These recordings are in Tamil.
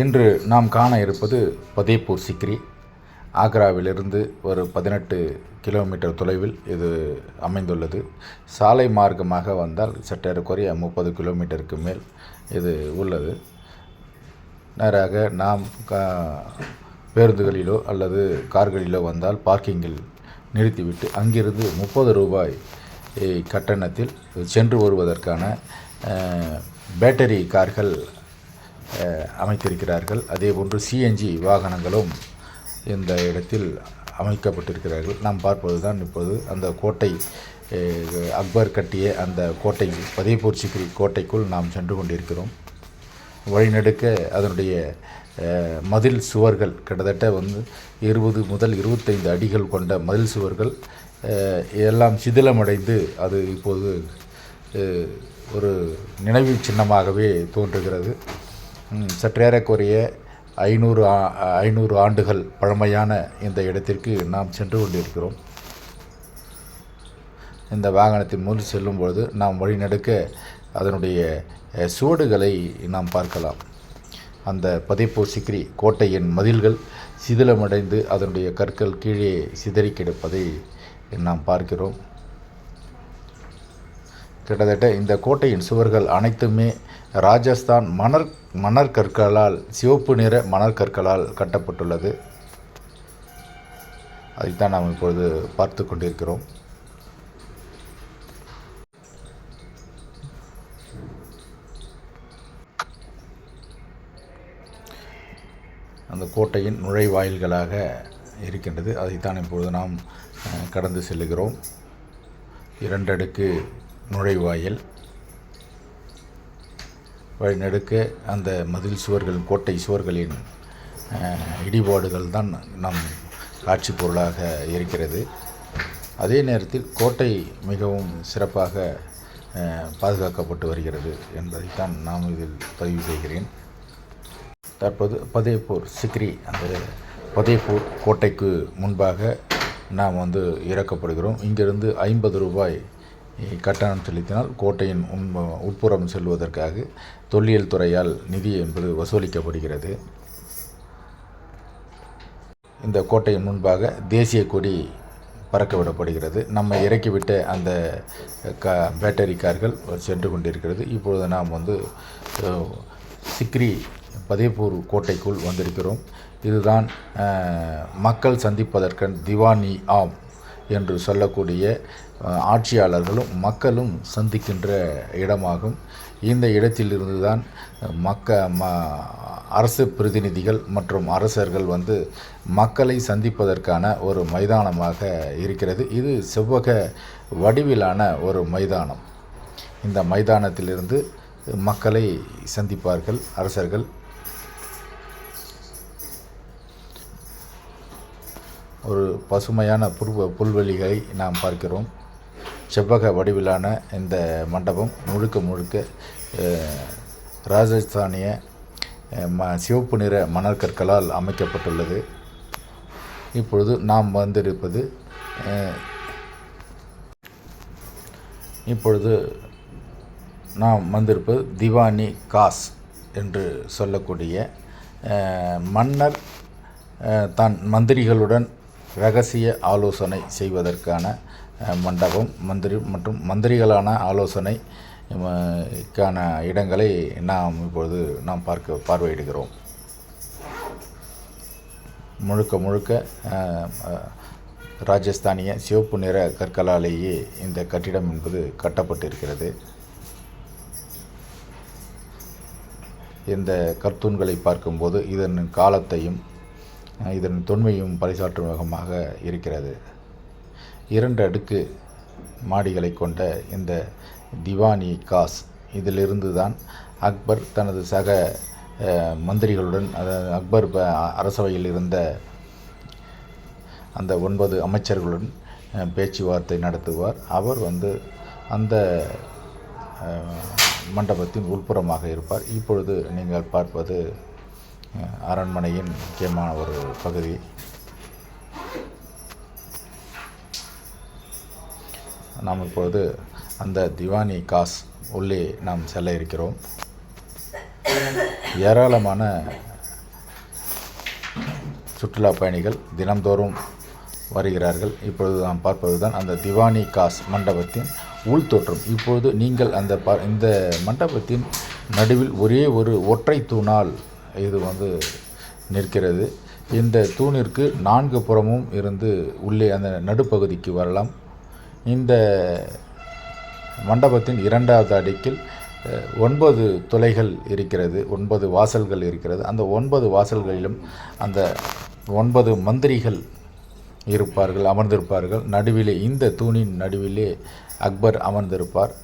இன்று நாம் காண இருப்பது பதேப்பூர் சிக்ரி. ஆக்ராவிலிருந்து ஒரு பதினெட்டு கிலோமீட்டர் தொலைவில் இது அமைந்துள்ளது. சாலை மார்க்கமாக வந்தால் சற்றேறக்குறைய முப்பது கிலோமீட்டருக்கு மேல் இது உள்ளது. நேராக நாம் கா பேருந்துகளிலோ அல்லது கார்களிலோ வந்தால் பார்க்கிங்கில் நிறுத்திவிட்டு அங்கிருந்து முப்பது ரூபாய் கட்டணத்தில் சென்று வருவதற்கான பேட்டரி கார்கள் அமைத்திருக்கிறார்கள். அதேபோன்று சிஎன்ஜி வாகனங்களும் இந்த இடத்தில் அமைக்கப்பட்டிருக்கிறார்கள். நாம் பார்ப்பது தான் இப்போது அந்த கோட்டை அக்பர் கட்டிய அந்த கோட்டை பதேபூர் சிக்ரி கோட்டைக்குள் நாம் சென்று கொண்டிருக்கிறோம். வழிநடுக்க அதனுடைய மதில் சுவர்கள் கிட்டத்தட்ட வந்து இருபது முதல் இருபத்தைந்து அடிகள் கொண்ட மதில் சுவர்கள் எல்லாம் சிதிலமடைந்து அது இப்போது ஒரு நினைவு சின்னமாகவே தோன்றுகிறது. சற்றேறக்குறைய ஐநூறு ஐநூறு ஆண்டுகள் பழமையான இந்த இடத்திற்கு நாம் சென்று கொண்டிருக்கிறோம். இந்த வாகனத்தின் மூலம் செல்லும் பொழுது நாம் வழிநடுக்க அதனுடைய சுவடுகளை நாம் பார்க்கலாம். அந்த பதைப்பூர் சிக்ரி கோட்டையின் மதில்கள் சிதிலமடைந்து அதனுடைய கற்கள் கீழே சிதறி கிடப்பதை நாம் பார்க்கிறோம். கிட்டத்தட்ட இந்த கோட்டையின் சுவர்கள் அனைத்துமே ராஜஸ்தான் மணற் மணற்கற்களால் சிவப்பு நிற மணற்கற்களால் கட்டப்பட்டுள்ளது. அதைத்தான் நாம் இப்பொழுது பார்த்து கொண்டிருக்கிறோம். அந்த கோட்டையின் நுழைவாயில்களாக இருக்கின்றது. அதைத்தான் இப்பொழுது நாம் கடந்து செல்லுகிறோம். இரண்டடுக்கு நுழைவாயில். வழிநடுக்க அந்த மதில் சுவர்கள் கோட்டை சுவர்களின் இடிபாடுகள் தான் நம் காட்சி பொருளாக இருக்கிறது. அதே நேரத்தில் கோட்டை மிகவும் சிறப்பாக பாதுகாக்கப்பட்டு வருகிறது என்பதைத்தான் நாம் இதில் பதிவு செய்கிறேன். தற்போது பதேப்பூர் சிக்ரி அந்த பதேப்பூர் கோட்டைக்கு முன்பாக நாம் வந்து இறக்கப்படுகிறோம். இங்கிருந்து ஐம்பது ரூபாய் கட்டணம் செலுத்தினால் கோட்டையின் உண்ப உட்புறம் செல்வதற்காக தொல்லியல் துறையால் நிதி என்பது வசூலிக்கப்படுகிறது. இந்த கோட்டையின் முன்பாக தேசிய கொடி பறக்க விடப்படுகிறது. நம்ம இறக்கிவிட்ட அந்த க பேட்டரி கார்கள் சென்று கொண்டிருக்கிறது. இப்பொழுது நாம் வந்து சிக்ரி பதேப்பூர் கோட்டைக்குள் வந்திருக்கிறோம். இதுதான் மக்கள் சந்திப்பதற்கன் திவானி ஆம் என்று சொல்லக்கூடிய ஆட்சியாளர்களும் மக்களும் சந்திக்கின்ற இடமாகும். இந்த இடத்திலிருந்து தான் மக்க ம அரசு பிரதிநிதிகள் மற்றும் அரசர்கள் வந்து மக்களை சந்திப்பதற்கான ஒரு மைதானமாக இருக்கிறது. இது செவ்வக வடிவிலான ஒரு மைதானம். இந்த மைதானத்திலிருந்து மக்களை சந்திப்பார்கள் அரசர்கள். ஒரு பசுமையான புல் புல்வெளிகளை நாம் பார்க்கிறோம். செவ்வக வடிவிலான இந்த மண்டபம் முழுக்க முழுக்க ராஜஸ்தானிய ம சிவப்பு நிற மணற்கற்களால் அமைக்கப்பட்டுள்ளது. இப்பொழுது நாம் வந்திருப்பது இப்பொழுது நாம் வந்திருப்பது திவானி காஸ் என்று சொல்லக்கூடிய மன்னர் தன் மந்திரிகளுடன் ரகசிய ஆலோசனை செய்வதற்கான மண்டபம் மந்திரி மற்றும் மந்திரிகளான ஆலோசனை க்கான இடங்களை நாம் இப்பொழுது நாம் பார்க்க பார்வையிடுகிறோம். முழுக்க முழுக்க ராஜஸ்தானிய சிவப்பு நிற கற்களாலேயே இந்த கட்டிடம் என்பது கட்டப்பட்டிருக்கிறது. இந்த கர்த்தூன்களை பார்க்கும்போது இதன் காலத்தையும் இதன் தொன்மையும் பறைசாற்றும் விதமாக இருக்கிறது. இரண்டு அடுக்கு மாடிகளை கொண்ட இந்த திவானி காஸ் இதிலிருந்து தான் அக்பர் தனது சக மந்திரிகளுடன் அதாவது அக்பர் ப- அரசவையில் இருந்த அந்த ஒன்பது அமைச்சர்களுடன் பேச்சுவார்த்தை நடத்துவார். அவர் வந்து அந்த மண்டபத்தின் உள்புறமாக இருப்பார். இப்பொழுது நீங்கள் பார்ப்பது அரண்மனையின் முக்கியமான ஒரு பகுதி. நாம் இப்பொழுது அந்த திவானி காஸ் உள்ளே நாம் செல்ல இருக்கிறோம். ஏராளமான சுற்றுலா பயணிகள் தினம்தோறும் வருகிறார்கள். இப்பொழுது நாம் பார்ப்பது தான் அந்த திவானி காஸ் மண்டபத்தின் உள்தோற்றம் இப்பொழுது நீங்கள் அந்த ப இந்த மண்டபத்தின் நடுவில் ஒரே ஒரு ஒற்றை தூணால் இது வந்து நிற்கிறது. இந்த தூணிற்கு நான்கு புறமும் இருந்து உள்ளே அந்த நடுப்பகுதிக்கு வரலாம். இந்த மண்டபத்தின் இரண்டாவது அடுக்கில் ஒன்பது துளைகள் இருக்கிறது ஒன்பது வாசல்கள் இருக்கிறது. அந்த ஒன்பது வாசல்களிலும் அந்த ஒன்பது மந்திரிகள் இருப்பார்கள் அமர்ந்திருப்பார்கள். நடுவிலே இந்த தூணின் நடுவிலே அக்பர் அமர்ந்திருப்பார்.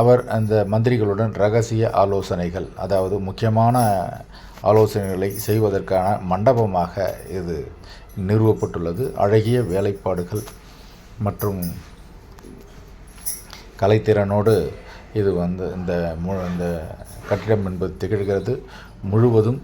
அவர் அந்த மந்திரிகளுடன் ரகசிய ஆலோசனைகள் அதாவது முக்கியமான ஆலோசனைகளை செய்வதற்கான மண்டபமாக இது நிறுவப்பட்டுள்ளது. அழகிய வேலைப்பாடுகள் மற்றும் கலைத்திறனோடு இது வந்து இந்த மு இந்த கட்டிடம் என்பது திகழ்கிறது முழுவதும்.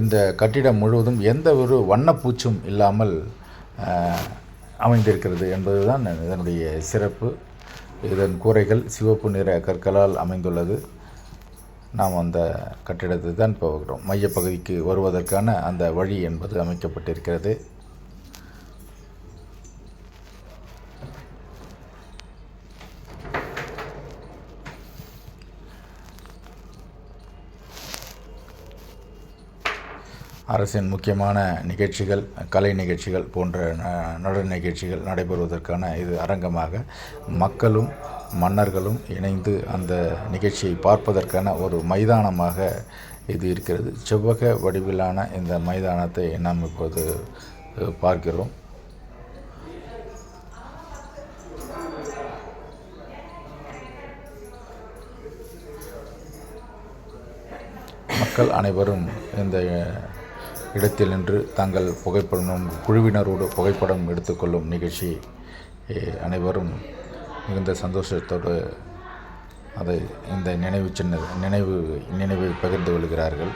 இந்த கட்டிடம் முழுவதும் எந்த ஒரு வண்ணப்பூச்சும் இல்லாமல் அமைந்திருக்கிறது அமைந்திருக்கிறது என்பதுதான் இதனுடைய சிறப்பு. இதன் கூரைகள் சிவப்பு நிற கற்களால் அமைந்துள்ளது. நாம் அந்த கட்டிடத்தை தான் போகிறோம். மையப்பகுதிக்கு வருவதற்கான அந்த வழி என்பது அமைக்கப்பட்டிருக்கிறது. அரசின் முக்கியமான நிகழ்ச்சிகள் கலை நிகழ்ச்சிகள் போன்ற ந- நடன நிகழ்ச்சிகள் நடைபெறுவதற்கான இது அரங்கமாக மக்களும் மன்னர்களும் இணைந்து அந்த நிகழ்ச்சியை பார்ப்பதற்கான ஒரு மைதானமாக இது இருக்கிறது. செவ்வக வடிவிலான இந்த மைதானத்தை நாம் இப்போது பார்க்கிறோம். மக்கள் அனைவரும் இந்த இடத்தில் நின்று தாங்கள் புகைப்படம் குழுவினரோடு புகைப்படம் எடுத்துக்கொள்ளும் நிகழ்ச்சி அனைவரும் மிகுந்த சந்தோஷத்தோடு அதை இந்த நினைவு சின்ன நினைவு நினைவை பகிர்ந்து கொள்கிறார்கள்.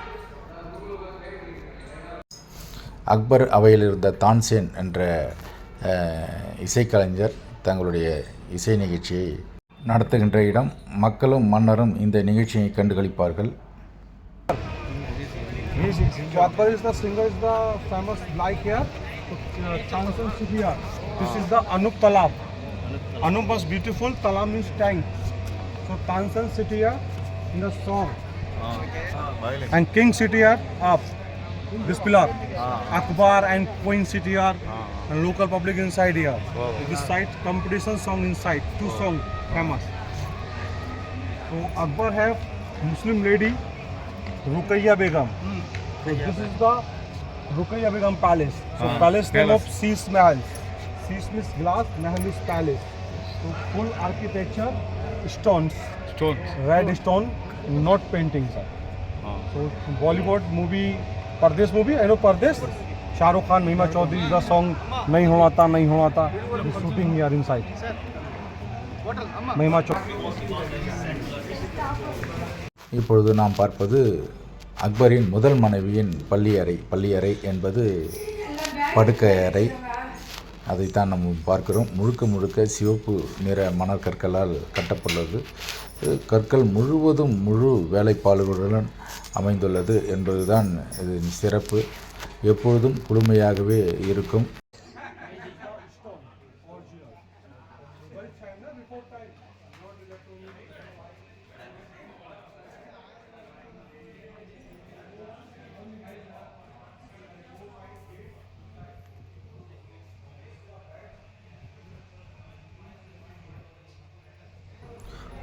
அக்பர் அவையில் இருந்த தான்சேன் என்ற இசைக்கலைஞர் தங்களுடைய இசை நிகழ்ச்சியை நடத்துகின்ற இடம் மக்களும் மன்னரும் இந்த நிகழ்ச்சியை கண்டுகளிப்பார்கள். Anup Akbar uh, This is the Anup Talab. Was beautiful. Talab means tank. So Tansan city here in the song. And King city here up. This pillar. Akbar and Queen city here. And local public inside here. This side competition song inside. Two song famous. So Akbar have Muslim lady Rukaiya Begum. So this is the Rukaiya Begum Palace. So palace name of Sis Mahal. Sis means glass, Mahal is palace. So full architecture, stones, Stones. red stone, not painting sir. So Bollywood movie, Pardesh movie, I know Pardesh. Shah Rukh Khan, Mahima Chaudhary, the song Nahi Hona Tha, Nahi Hona Tha, is shooting here inside. Mahima Chaudhary. இப்பொழுது நாம் பார்ப்பது அக்பரின் முதல் மனைவியின் பள்ளியறை பள்ளியறை என்பது படுக்கை அறை அதைத்தான் நம்ம பார்க்கிறோம். முழுக்க முழுக்க சிவப்பு நிற மணல் கற்களால் கட்டப்பட்டுள்ளது கற்கள் முழுவதும் முழு வேலைப்பாடுகளுடன் அமைந்துள்ளது என்பதுதான் இதன் சிறப்பு. எப்பொழுதும் குளுமையாகவே இருக்கும்.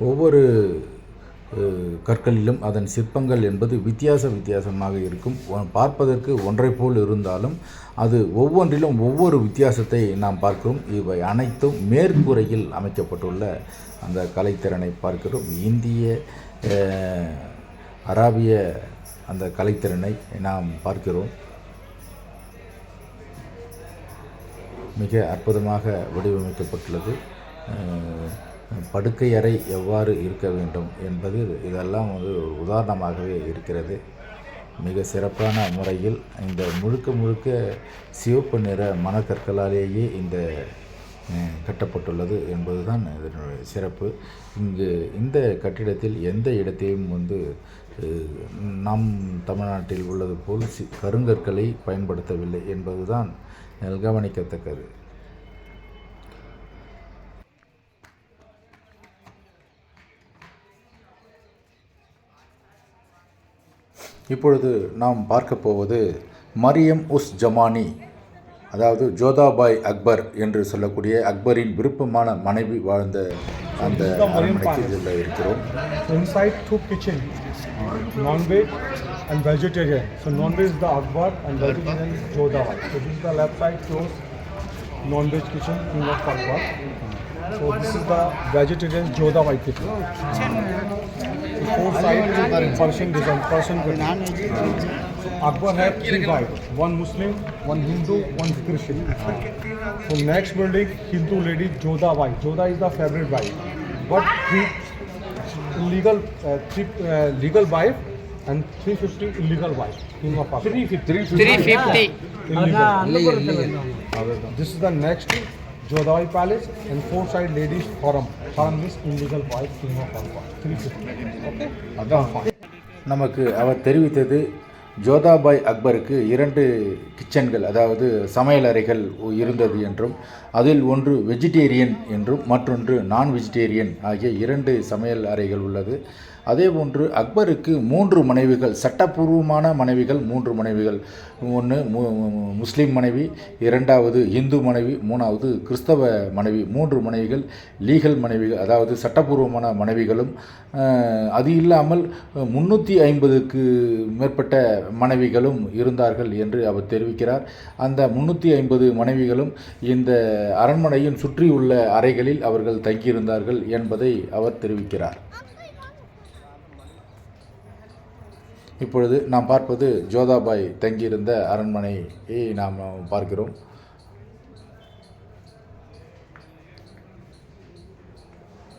ஒவ்வொரு கற்களிலும் அதன் சிற்பங்கள் என்பது வித்தியாச வித்தியாசமாக இருக்கும். பார்ப்பதற்கு ஒன்றை போல் இருந்தாலும் அது ஒவ்வொன்றிலும் ஒவ்வொரு வித்தியாசத்தை நாம் பார்க்கிறோம். இவை அனைத்தும் மேற்கூரையில் அமைக்கப்பட்டுள்ள அந்த கலைத்திறனை பார்க்கிறோம். இந்திய அராபிய அந்த கலைத்திறனை நாம் பார்க்கிறோம். மிக அற்புதமாக வடிவமைக்கப்பட்டுள்ளது. படுக்கை அறை எவ்வாறு இருக்க வேண்டும் என்பது இதெல்லாம் வந்து ஒரு உதாரணமாகவே இருக்கிறது. மிக சிறப்பான முறையில் இந்த முழுக்க முழுக்க சிவப்பு நிற மணக்கற்களாலேயே இந்த கட்டப்பட்டுள்ளது என்பதுதான் இதனுடைய சிறப்பு. இங்கு இந்த கட்டிடத்தில் எந்த இடத்தையும் வந்து நம் தமிழ்நாட்டில் உள்ளது போல் சி கருங்கற்களை பயன்படுத்தவில்லை என்பதுதான் கவனிக்கத்தக்கது. இப்பொழுது நாம் பார்க்க போவது மரியம் உஸ் ஜமானி அதாவது ஜோதாபாய் அக்பர் என்று சொல்லக்கூடிய அக்பரின் விருப்பமான மனைவி வாழ்ந்த அந்த அரண்மனைக்கு இருக்கிறோம் Inside two kitchen, non-veg and vegetarian. So non-veg is the Akbar and vegetarian is Jodhawai. So this is the left side shows non-veg kitchen, king of Akbar. So this is the four side से करें अकबर है three wife one Muslim one Hindu one Christian तो next building Hindu lady Jodha wife Jodha is the favourite wife but three legal three legal wife and three fifty illegal wife three fifty three fifty this is the next Jodhawai Palace and four side ladies forum. Forum is individual boy King of Pakistan. 350. Okay? அதான் நமக்கு அவர் தெரிவித்தது ஜோதாபாய் அக்பருக்கு இரண்டு கிச்சன்கள் அதாவது சமையல் அறைகள் இருந்தது என்றும் அதில் ஒன்று வெஜிடேரியன் என்றும் மற்றொன்று நான் வெஜிடேரியன் ஆகிய இரண்டு சமையல் அறைகள் உள்ளது அதேபோன்று அக்பருக்கு மூன்று மனைவிகள் சட்டப்பூர்வமான மனைவிகள் மூன்று மனைவிகள். ஒன்று மு முஸ்லீம் மனைவி இரண்டாவது இந்து மனைவி மூணாவது கிறிஸ்தவ மனைவி. மூன்று மனைவிகள் லீகல் மனைவிகள் அதாவது சட்டப்பூர்வமான மனைவிகளும் அது இல்லாமல் முன்னூற்றி ஐம்பதுக்கு மேற்பட்ட மனைவிகளும் இருந்தார்கள் என்று அவர் தெரிவிக்கிறார். அந்த முன்னூற்றி ஐம்பது மனைவிகளும் இந்த அரண்மனையின் சுற்றியுள்ள அறைகளில் அவர்கள் தங்கியிருந்தார்கள் என்பதை அவர் தெரிவிக்கிறார். இப்பொழுது நாம் பார்ப்பது ஜோதாபாய் தங்கியிருந்த அரண்மனையை நாம் பார்க்கிறோம்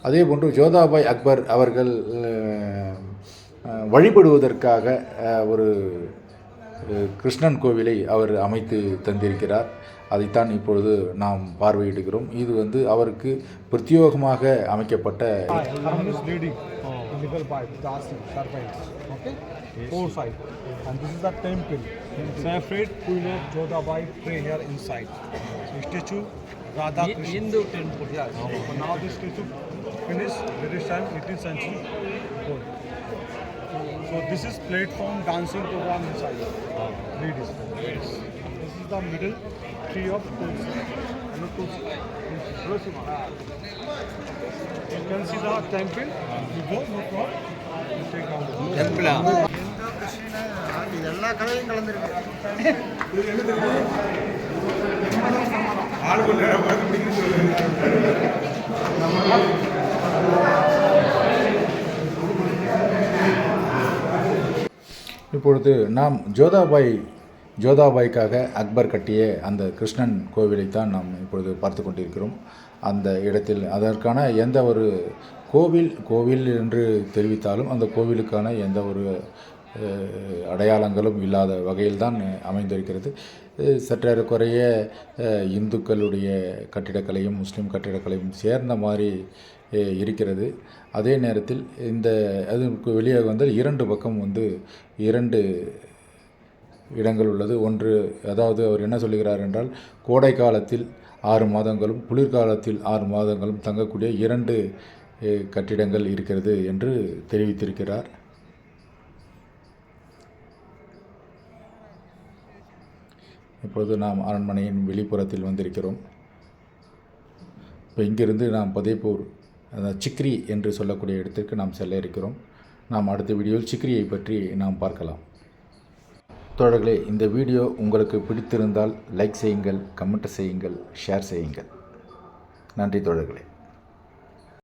அதே போன்று ஜோதாபாய் அக்பர் அவர்கள் வழிபடுவதற்காக ஒரு கிருஷ்ணன் கோவிலை அவர் அமைத்து தந்திருக்கிறார் அதைத்தான் இப்பொழுது நாம் பார்வையிடுகிறோம் இது வந்து அவருக்கு பிரத்யோகமாக அமைக்கப்பட்ட Haram is lady. Illegal wife, Dasi, servants. Okay? Four side. And this is the temple. Separate Queen of Jodhabai pray here inside. So statue Radha Krishna. Hindu temple. Yes. Oh. So now this statue finished British time, 18th century. Gold. So this is platform dancing program inside. Ladies. This is the middle tree of Tulsi. And the Tulsi. Tulsi. You can see the temple. You go, no problem. You take down the Temple. எல்லா கலையும் கலந்துருக்கு. இப்பொழுது நாம் ஜோதாபாய் ஜோதாபாய்க்காக அக்பர் கட்டிய அந்த கிருஷ்ணன் கோவிலைத்தான் நாம் இப்பொழுது பார்த்து கொண்டிருக்கிறோம். அந்த இடத்தில் அதற்கான எந்த ஒரு கோவில் கோவில் என்று தெரிவித்தாலும் அந்த கோவிலுக்கான எந்த ஒரு அடையாளங்களும் இல்லாத வகையில்தான் அமைந்திருக்கிறது. அஹ், சற்றேறக்குறைய இந்துக்களுடைய கட்டிடக்கலையும் முஸ்லீம் கட்டிடக்கலையும் சேர்ந்த மாதிரி இருக்கிறது. அதே நேரத்தில் இந்த அதுக்கு வெளியே வந்தால் இரண்டு பக்கம் வந்து இரண்டு இடங்கள் உள்ளது. ஒன்று அதாவது அவர் என்ன சொல்லுகிறார் என்றால் கோடை காலத்தில் ஆறு மாதங்களும் குளிர்காலத்தில் ஆறு மாதங்களும் தங்கக்கூடிய இரண்டு கட்டிடங்கள் இருக்கிறது என்று தெரிவித்திருக்கிறார். இப்பொழுது நாம் அரண்மனையின் வெளிப்புறத்தில் வந்திருக்கிறோம். இப்போ இங்கிருந்து நாம் பதேப்பூர் சிக்ரி என்று சொல்லக்கூடிய இடத்திற்கு நாம் செல்ல இருக்கிறோம். நாம் அடுத்த வீடியோவில் சிக்ரியை பற்றி நாம் பார்க்கலாம். தோழர்களே இந்த வீடியோ உங்களுக்கு பிடித்திருந்தால் லைக் செய்யுங்கள் கமெண்ட் செய்யுங்கள் ஷேர் செய்யுங்கள். நன்றி தோழர்களே.